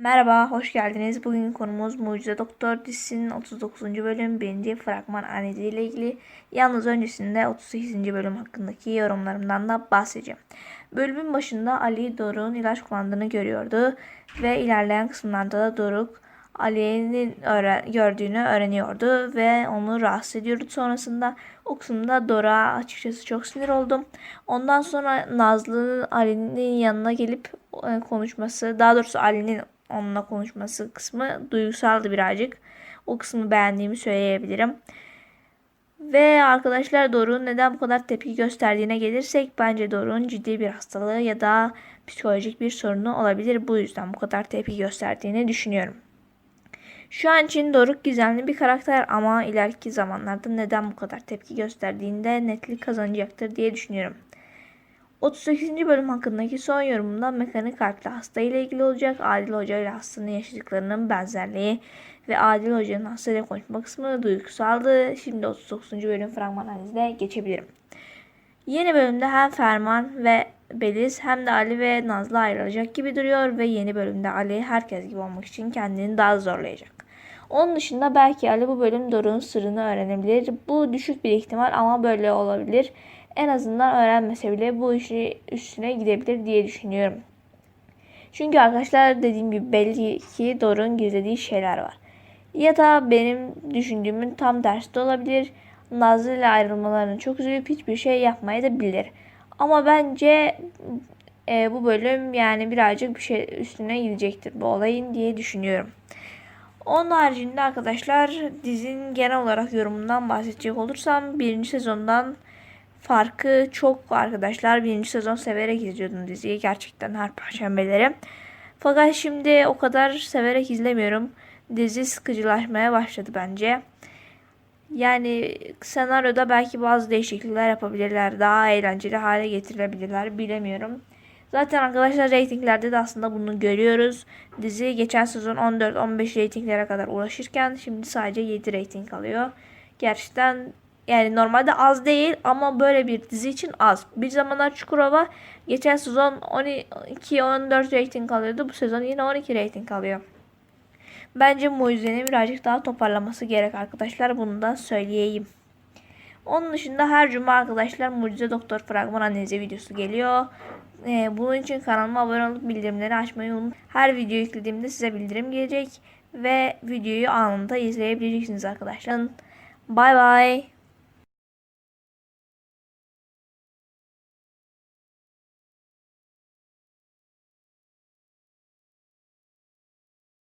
Merhaba, hoş geldiniz. Bugün konumuz Mucize Doktor dizisinin 39. bölüm 1. fragman analizi ile ilgili. Yalnız öncesinde 38. bölüm hakkındaki yorumlarımdan da bahsedeceğim. Bölümün başında Ali Doruk'un ilaç kullandığını görüyordu ve ilerleyen kısımlarda da Doruk Ali'nin öğre- gördüğünü öğreniyordu ve onu rahatsız ediyordu. Sonrasında o kısımda Dora açıkçası çok sinir oldum. Ondan sonra Nazlı Ali'nin yanına gelip e, konuşması, daha doğrusu Ali'nin onunla konuşması kısmı duygusaldı birazcık. O kısmı beğendiğimi söyleyebilirim. Ve arkadaşlar Doruk'un neden bu kadar tepki gösterdiğine gelirsek bence Doruk'un ciddi bir hastalığı ya da psikolojik bir sorunu olabilir. Bu yüzden bu kadar tepki gösterdiğini düşünüyorum. Şu an için Doruk gizemli bir karakter ama ileriki zamanlarda neden bu kadar tepki gösterdiğinde netlik kazanacaktır diye düşünüyorum. 38. bölüm hakkındaki son yorumumda mekanik kalpli hasta ile ilgili olacak. Adil Hoca ile hastanın yaşadıklarının benzerliği ve Adil Hoca'nın hastayla konuşma kısmı duygusaldı. Şimdi 39. bölüm fragman analizine geçebilirim. Yeni bölümde hem Ferman ve Beliz hem de Ali ve Nazlı ayrılacak gibi duruyor ve yeni bölümde Ali herkes gibi olmak için kendini daha zorlayacak. Onun dışında belki Ali bu bölüm Doruk'un sırrını öğrenebilir. Bu düşük bir ihtimal ama böyle olabilir. En azından öğrenmese bile bu işi üstüne gidebilir diye düşünüyorum. Çünkü arkadaşlar dediğim gibi belli ki Doruk'un gizlediği şeyler var. Ya da benim düşündüğümün tam tersi de olabilir. Nazlı ile ayrılmalarını çok üzülüp hiçbir şey yapmaya da bilir. Ama bence e, bu bölüm yani birazcık bir şey üstüne gidecektir bu olayın diye düşünüyorum. Onun haricinde arkadaşlar dizinin genel olarak yorumundan bahsedecek olursam birinci sezondan farkı çok arkadaşlar. Birinci sezon severek izliyordum diziyi gerçekten her perşembeleri. Fakat şimdi o kadar severek izlemiyorum. Dizi sıkıcılaşmaya başladı bence. Yani senaryoda belki bazı değişiklikler yapabilirler. Daha eğlenceli hale getirebilirler. Bilemiyorum. Zaten arkadaşlar reytinglerde de aslında bunu görüyoruz. Dizi geçen sezon 14-15 reytinglere kadar ulaşırken şimdi sadece 7 reyting alıyor. Gerçekten yani normalde az değil ama böyle bir dizi için az. Bir zamanlar Çukurova geçen sezon 12-14 reyting alıyordu. Bu sezon yine 12 reyting alıyor. Bence Mucize'nin birazcık daha toparlaması gerek arkadaşlar. Bunu da söyleyeyim. Onun dışında her cuma arkadaşlar Mucize Doktor fragman analizi videosu geliyor. Ee, bunun için kanalıma abone olup bildirimleri açmayı unutmayın. Her video yüklediğimde size bildirim gelecek. Ve videoyu anında izleyebileceksiniz arkadaşlar. Bye bye.